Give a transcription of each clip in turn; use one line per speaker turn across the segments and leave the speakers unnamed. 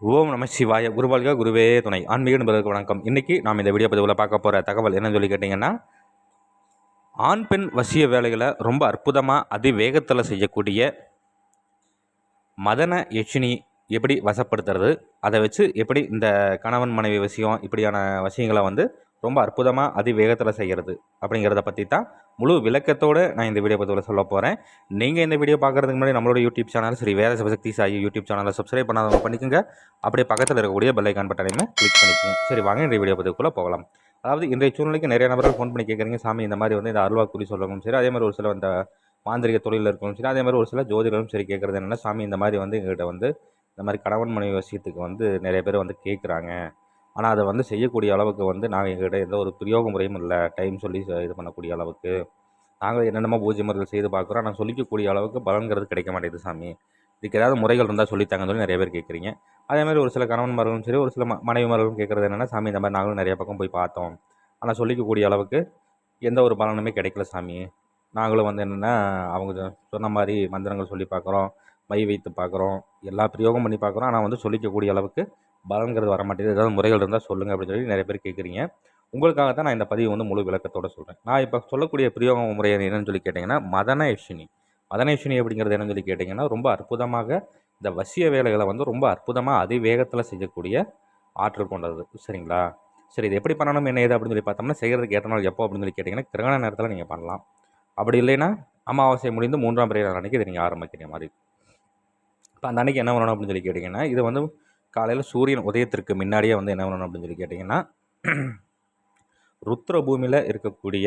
ஓம் நம சிவாய குருவாழ்க குருவே துணை. ஆன்மீக நண்பர்களுக்கு வணக்கம். இன்றைக்கி நாம் இந்த வீடியோ பதிவில் பார்க்க போகிற தகவல் என்னன்னு சொல்லி கேட்டிங்கன்னா ஆண் பெண் வசிய வேலைகளை ரொம்ப அற்புதமாக அதிவேகத்தில் செய்யக்கூடிய மதன யட்சினி எப்படி வசப்படுத்துறது அதை வச்சு எப்படி இந்த கணவன் மனைவி விஷயம் இப்படியான விஷயங்களை வந்து ரொம்ப அற்புதமாக அதிவேகத்தில் செய்கிறது அப்படிங்கிறத பற்றி தான் முழு விளக்கத்தோடு நான் இந்த வீடியோ பதிவில் சொல்ல போகிறேன் நீங்கள் இந்த வீடியோ பார்க்குறதுக்கு முன்னாடி நம்மளோட YouTube channel Sri Veda Sivasakthi Sai YouTube சேனலை சப்ஸ்கிரைப் பண்ணாதவங்க பண்ணிக்கோங்க. அப்படியே பக்கத்தில் இருக்கக்கூடிய பெல்லைக்கான் பட்டனையுமே கிளிக் பண்ணிக்கோங்க. சரி வாங்க இந்த வீடியோ பதிவுக்குள்ளே போகலாம். அதாவது இன்றைய சூழ்நிலைக்கு நிறைய நபர்கள் ஃபோன் பண்ணி கேட்குறீங்க சாமி இந்த மாதிரி வந்து இந்த அருள்வா குறி சொல்லவும் சரி அதே மாதிரி ஒரு சில அந்த மாந்திரிக தொழிலில் இருக்கணும் சரி அதே மாதிரி ஒரு சில ஜோதிடரும் சரி கேட்குறது என்னென்னா சாமி இந்த மாதிரி வந்து எங்கள்கிட்ட வந்து இந்த மாதிரி கணவன் மனைவி விஷயத்துக்கு வந்து நிறைய பேர் வந்து கேட்குறாங்க ஆனால் அதை வந்து செய்யக்கூடிய அளவுக்கு வந்து நாங்கள் எங்கள்கிட்ட எந்த ஒரு பிரயோக முறையும் இல்லை. டைம் சொல்லி இது பண்ணக்கூடிய அளவுக்கு. நாங்கள் என்னென்னமோ பூஜை முறைகள் செய்து பார்க்குறோம். ஆனால் சொல்லிக்கக்கூடிய அளவுக்கு பலன்கிறது கிடைக்க மாட்டேங்குது சாமி. இதுக்கு ஏதாவது முறைகள் இருந்தால் சொல்லித்தாங்கன்னு சொல்லி நிறைய பேர் கேட்குறீங்க. அதேமாதிரி ஒரு சில கணவன்மார்களும் சரி ஒரு சில ம மனைவிமார்களும் கேட்குறது என்னென்னா சாமி இந்த மாதிரி நாங்களும் நிறைய பக்கம் போய் பார்த்தோம். ஆனால் சொல்லிக்கக்கூடிய அளவுக்கு எந்த ஒரு பலனுமே கிடைக்கல சாமி. நாங்களும் வந்து என்னென்னா அவங்க சொன்ன மாதிரி மந்திரங்கள் சொல்லி பார்க்குறோம். மை வைத்து பார்க்குறோம். எல்லா பிரயோகம் பண்ணி பார்க்குறோம். ஆனால் வந்து சொல்லிக்கக்கூடிய அளவுக்கு பலன்கிறது வர மாட்டேங்குது. ஏதாவது முறைகள் இருந்தால் சொல்லுங்கள் அப்படின்னு சொல்லி நிறைய பேர் கேட்குறீங்க. உங்களுக்காக தான் நான் இந்த பதிவு வந்து முழு விளக்கத்தோடு சொல்கிறேன் நான் இப்போ சொல்லக்கூடிய பிரயோக முறை என்னன்னு சொல்லி கேட்டிங்கன்னா மதன யட்சினி மதன அப்படிங்கிறது என்னன்னு சொல்லி கேட்டிங்கன்னா ரொம்ப அற்புதமாக இந்த வசிய வேலைகளை வந்து ரொம்ப அற்புதமாக அதிவேகத்தில் செய்யக்கூடிய ஆற்றல் கொண்டது. சரிங்களா? சரி இது எப்படி பண்ணணும் என்ன ஏது அப்படின்னு சொல்லி பார்த்தோம்னா செய்கிறதுக்கு ஏற்ற நாள் எப்போ அப்படின்னு சொல்லி கேட்டிங்கன்னா கிரகண நேரத்தில் நீங்கள் பண்ணலாம். அப்படி இல்லைன்னா அமாவாசை முடிந்து மூன்றாம் பிறை அன்றைக்கி இதை நீங்கள் ஆரம்பிக்கிற மாதிரி. இப்போ அந்த அன்றைக்கி என்ன பண்ணணும் அப்படின்னு சொல்லி கேட்டிங்கன்னா இது வந்து காலையில் சூரியன் உதயத்திற்கு முன்னாடியே வந்து என்ன பண்ணணும் அப்படின்னு சொல்லி கேட்டிங்கன்னா ருத்ர பூமியில் இருக்கக்கூடிய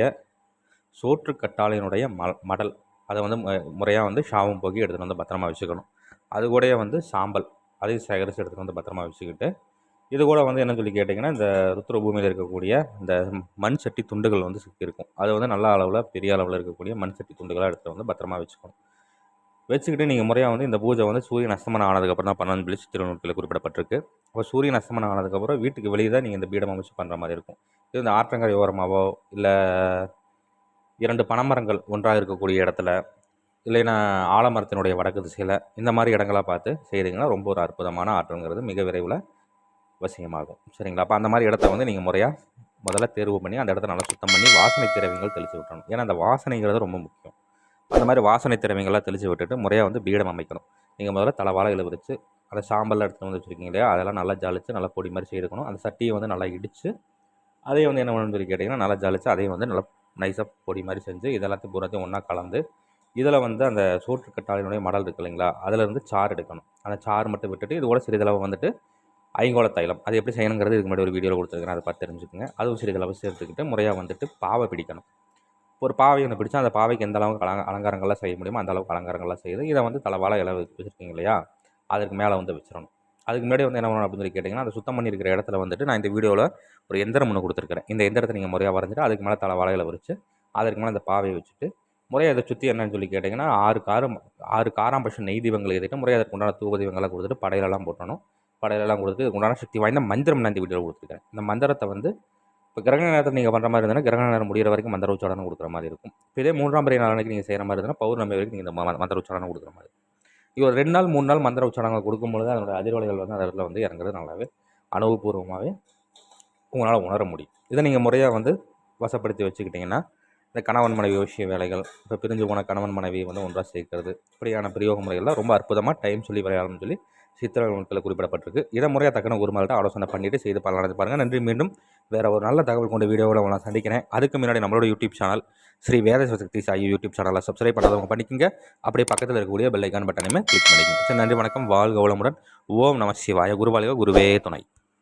சோற்று கட்டாளையினுடைய ம மடல். அதை வந்து முறையாக வந்து ஷாவும் போக்கி எடுத்துகிட்டு வந்து பத்திரமா வச்சுக்கணும். அது கூடயே வந்து சாம்பல். அதையும் சேகரித்து எடுத்துகிட்டு வந்து பத்திரமா வச்சுக்கிட்டு இது கூட வந்து என்ன சொல்லி கேட்டிங்கன்னா இந்த ருத்ர பூமியில் இருக்கக்கூடிய இந்த மண் சட்டி துண்டுகள் வந்து இருக்கும் அது வந்து நல்ல அளவில் பெரிய அளவில் இருக்கக்கூடிய மண் சட்டி துண்டுகளாக எடுத்துகிட்டு வந்து பத்திரமா வச்சுக்கணும். வச்சுக்கிட்டு நீங்கள் முறையாக வந்து இந்த பூஜை வந்து சூரியன் அஸ்தமனம் ஆனதுக்கப்புறம் தான் பண்ணணும்னு சொல்லி திருநூற்றில் குறிப்பிடப்பட்டிருக்கு. அப்போ சூரியன் அஸ்தமனம் ஆனதுக்கப்புறம் வீட்டுக்கு வெளியே தான் நீங்கள் இந்த பீடம் அமைச்சு பண்ணுற மாதிரி இருக்கும். இது இந்த ஆற்றங்கரை ஓரமாகவோ இல்லை இரண்டு பனைமரங்கள் ஒன்றாக இருக்கக்கூடிய இடத்துல இல்லைன்னா ஆலமரத்தினுடைய வடக்கு திசையில் இந்த மாதிரி இடங்களாக பார்த்து செய்தீங்கன்னா ரொம்ப ஒரு அற்புதமான ஆற்றங்கிறது மிக விரைவில் வசியமாகும். சரிங்களா? அப்போ அந்த மாதிரி இடத்த வந்து நீங்கள் முறையாக முதல்ல தேர்வு பண்ணி அந்த இடத்த நல்லா சுத்தம் பண்ணி வாசனை திரவியங்கள் தெளித்து விட்டணும் ஏன்னா அந்த வாசனைங்கிறது ரொம்ப முக்கியம். அந்த மாதிரி வாசனை திரவியங்கள்லாம் தெளித்து விட்டுட்டு முறையாக வந்து பீடம் அமைக்கணும். நீங்கள் முதல்ல தலைவாழை விரித்து அந்த சாம்பல்லாம் எடுத்து வந்து வச்சுருக்கீங்க இல்லையா? அதெல்லாம் நல்லா ஜாலிச்சு நல்லா பொடி மாதிரி செய்துக்கணும் அந்த சட்டியை வந்து நல்லா இடித்து அதையும் வந்து என்ன பண்ணணும்னு சொல்லி கேட்டிங்கன்னா நல்லா ஜாலிச்சு அதையும் வந்து நல்லா நைஸாக பொடி மாதிரி செஞ்சு இதெல்லாத்தையும் பூராத்தையும் ஒன்றா கலந்து இதில் வந்து அந்த சோற்று கட்டாளினுடைய மடல் இருக்கு இல்லைங்களா? அதில் இருந்து சாறு எடுக்கணும். அந்த சாறு மட்டும் விட்டுட்டு இது கூட சிறிதளவு வந்துட்டு ஐங்கோல தைலம். அது எப்படி செய்யணுங்கிறது இதுக்கு முன்னாடி ஒரு வீடியோவில் கொடுத்துருக்கேன் அதை பார்த்து தெரிஞ்சுக்கோங்க. அதுவும் சிறிதளவு சேர்த்துக்கிட்டு முறையாக வந்துட்டு பாவை பிடிக்கணும். ஒரு பாவை ஒன்று பிடிச்சா அந்த பாவைக்கு எந்த அளவுக்கு அலங்க அலங்காரங்கள்லாம் செய்ய முடியுமோ அந்த அளவுக்கு அலங்காரங்கள்லாம் செய்து இதை வந்து தலைவாழை இலை வச்சுருக்கீங்க இல்லையா? அதுக்கு மேலே வந்து வச்சிடணும். அதுக்கு முன்னாடி வந்து என்ன பண்ணணும் அப்படின்னு சொல்லி கேட்டிங்கன்னா அந்த சுத்தம் பண்ணியிருக்கிற இடத்துல வந்துட்டு நான் இந்த வீடியோவில் ஒரு எந்திரம் ஒன்று கொடுத்துருக்கிறேன். இந்த எந்திரத்தை நீங்கள் முறையாக வரைஞ்சிட்டு அதுக்கு மேலே தலை வாழையில வச்சு அதற்கு மேலே அந்த பாவையை வச்சுட்டு முறையாக அதை சுற்றி என்னன்னு சொல்லி கேட்டிங்கன்னா ஆறு காரம் ஆறு காராம் பட்சம் நெய் தீபங்கள் எழுதிட்டு முறையாக அதற்கு உண்டான தூப தீபங்கள்லாம் கொடுத்துட்டு படையிலெல்லாம் போட்டணும். படையிலெல்லாம் கொடுத்து உண்டான சக்தி வாய்ந்த மந்திரம் நான் இந்த வீடியோவில் கொடுத்துருக்கேன் இந்த மந்திரத்தை வந்து இப்போ கிரகண நேரத்தில் நீங்கள் பண்ணுற மாதிரி இருந்ததுன்னா கிரகண நேரம் முடிகிற வரைக்கும் மந்திர உச்சாரணம் கொடுக்குற மாதிரி இருக்கும். இப்போ இதே மூன்றாம் பிறை நாளைக்கு நீங்கள் செய்கிற மாதிரி இருந்தால் பௌர்ணமி வரைக்கும் நீங்கள் இந்த ம- மந்திர உச்சாரணம் கொடுக்குற மாதிரி. இது ஒரு ரெண்டு நாள் மூணு நாள் மந்திர உச்சாரணங்கள் கொடுக்கும்பொழுது அதனுடைய அதிர்வலைகள் வந்து அந்த இடத்துல வந்து இறங்குறது நல்லாவே அனுபவபூர்வமாகவே உங்களால் உணர முடியும். இதை நீங்கள் முறையாக வந்து வசப்படுத்தி வச்சுக்கிட்டிங்கன்னா இந்த கணவன் மனைவி விஷய வேலைகள் இப்போ பிரிஞ்சு போன கணவன் மனைவி வந்து ஒன்றாக சேர்க்கறது இப்படியான பிரயோக முறைகள்லாம் ரொம்ப அற்புதமாக டைம் சொல்லி விளையாடணும்னு சொல்லி சித்திரை நூல்களில் குறிப்பிடப்பட்டிருக்கு. இதை முறையாக தக்கன குருமார்கிட்ட ஆலோசனை பண்ணிவிட்டு செய்து பலனடைந்து பாருங்கள் நன்றி. மீண்டும் வேறு ஒரு நல்ல தகவல் கொண்ட வீடியோவில் நான் சந்திக்கிறேன். அதுக்கு முன்னாடி நம்மளோட YouTube channel Sri Vedasakthi Sai YouTube சேனலை சப்ஸ்கிரைப் பண்ணாதவங்க பண்ணிக்கங்க. அப்படியே பக்கத்தில் இருக்கக்கூடிய பெல்லைக்கான் பட்டனையுமே கிளிக் பண்ணிக்கங்க. சரி நன்றி வணக்கம். வாழ்க வளமுடன். ஓம் நம சிவாய. குருவாலிக குருவே துணை.